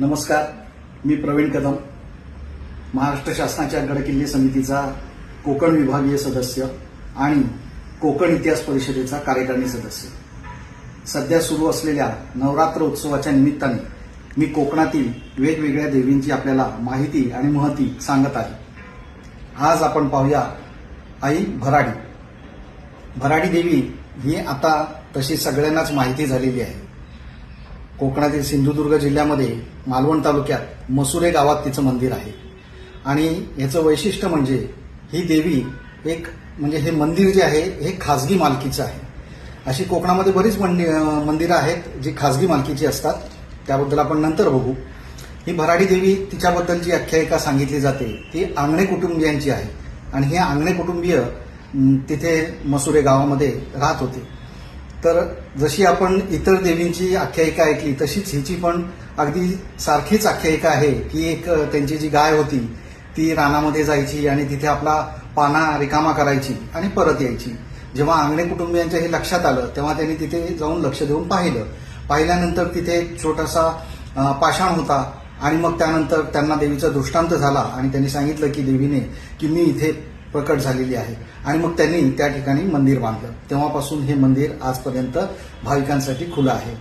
नमस्कार मी प्रवीण कदम. महाराष्ट्र शासनाच्या गडकिल्ले समितीचा कोकण विभागीय सदस्य आणि कोकण इतिहास परिषदेचा कार्यकारिणी सदस्य. सध्या सुरू असलेल्या नवरात्र उत्सवाच्या निमित्ताने मी कोकणातील वेगवेगळ्या देवींची आपल्याला माहिती आणि महती सांगत आहे. आज आपण पाहूया आई भराडी. भराडी देवी ही आता तशी सगळ्यांनाच माहिती झालेली आहे. कोकणातील सिंधुदुर्ग जिल्ह्यामध्ये मालवण तालुक्यात मसुरे गावात तिचं मंदिर आहे. आणि याचं वैशिष्ट्य म्हणजे ही देवी एक म्हणजे हे मंदिर जे आहे हे खाजगी मालकीचं आहे. अशी कोकणामध्ये बरीच मंदि- मंदिरं आहेत जी खाजगी मालकीची असतात. त्याबद्दल आपण नंतर बघू. ही भराडी देवी तिच्याबद्दल जी आख्यायिका सांगितली जाते ती आंगणे कुटुंबियांची आहे. आणि हे आंगणे कुटुंबीय तिथे मसुरे गावामध्ये राहत होते. तर जशी आपण इतर देवींची आख्यायिका ऐकली तशीच हिची पण अगदी सारखीच आख्यायिका आहे की एक त्यांची जी गाय होती ती रानामध्ये जायची आणि तिथे आपला पाना रिकामा करायची आणि परत यायची. जेव्हा आंगणे कुटुंबियांच्या हे लक्षात आलं तेव्हा त्यांनी तिथे जाऊन लक्ष देऊन पाहिलं. पाहिल्यानंतर तिथे एक छोटासा पाषाण होता आणि मग त्यानंतर त्यांना देवीचा दृष्टांत झाला आणि त्यांनी सांगितलं की देवीने की मी इथे प्रकट झालेली आहे. आणि मग त्यांनी त्या ठिकाणी मंदिर बांधलं. तेव्हापासून हे मंदिर आजपर्यंत भाविकांसाठी खुलं आहे.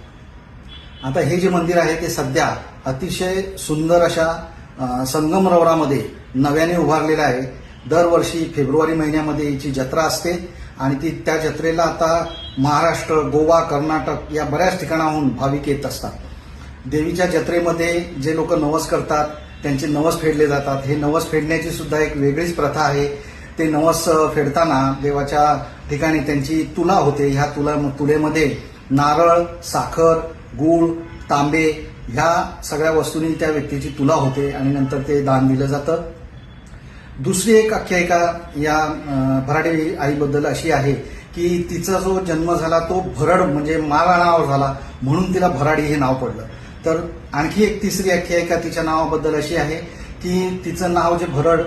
आता हे जे मंदिर आहे ते सध्या अतिशय सुंदर अशा संगमरवरामध्ये नव्याने उभारलेलं आहे. दरवर्षी फेब्रुवारी महिन्यामध्ये याची जत्रा असते आणि ती त्या जत्रेला आता महाराष्ट्र गोवा कर्नाटक या बऱ्याच ठिकाणाहून भाविक येत असतात. देवीच्या जत्रेमध्ये जे लोक नवस करतात त्यांचे नवस फेडले जातात. हे नवस फेडण्याची सुद्धा एक वेगळीच प्रथा आहे. ते नवस फेडताना देवाच्या ठिकाणी त्यांची तुला होते. ह्या तुला तुलेमध्ये नारळ साखर गूळ तांबे ह्या सगळ्या वस्तूंनी त्या व्यक्तीची तुला होते आणि नंतर ते दान दिलं जातं. दुसरी एक आख्यायिका या भराडे भराडी आईबद्दल अशी आहे की तिचा जो जन्म झाला तो भरड म्हणजे माराणावर झाला म्हणून तिला भराडी हे नाव पडलं. तर आणखी एक तिसरी आख्यायिका तिच्या नावाबद्दल अशी आहे की तिचं नाव जे भरड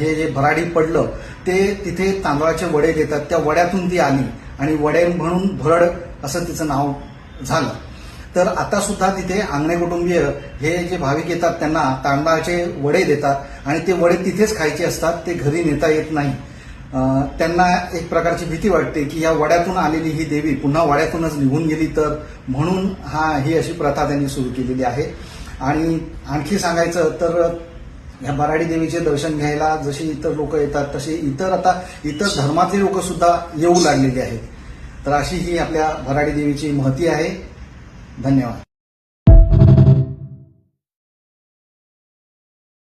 हे जे भराडी पडलं ते तिथे तांदळाचे वडे देतात. त्या वड्यातून ती आली आणि वडे म्हणून भरड असं तिचं नाव झालं. तर आता सुद्धा तिथे आंगणे कुटुंबीय हे जे भाविक येतात त्यांना तांदळाचे वडे देतात आणि ते वडे तिथेच खायचे असतात ते घरी नेता येत नाही. त्यांना एक प्रकारची भीती वाटते की या वड्यातून आलेली ही देवी पुन्हा वड्यातूनच निघून गेली तर म्हणून हा ही अशी प्रथा त्यांनी सुरू केलेली आहे. आणि आणखी सांगायचं तर या बराडी देवीचे दर्शन घ्यायला जशी इतर लोक येतात तसे इतर आता इतर धर्मातले लोक सुद्धा येऊ लागलेले आहेत. तर अशी ही आपल्या भराडी देवीची महती आहे. धन्यवाद.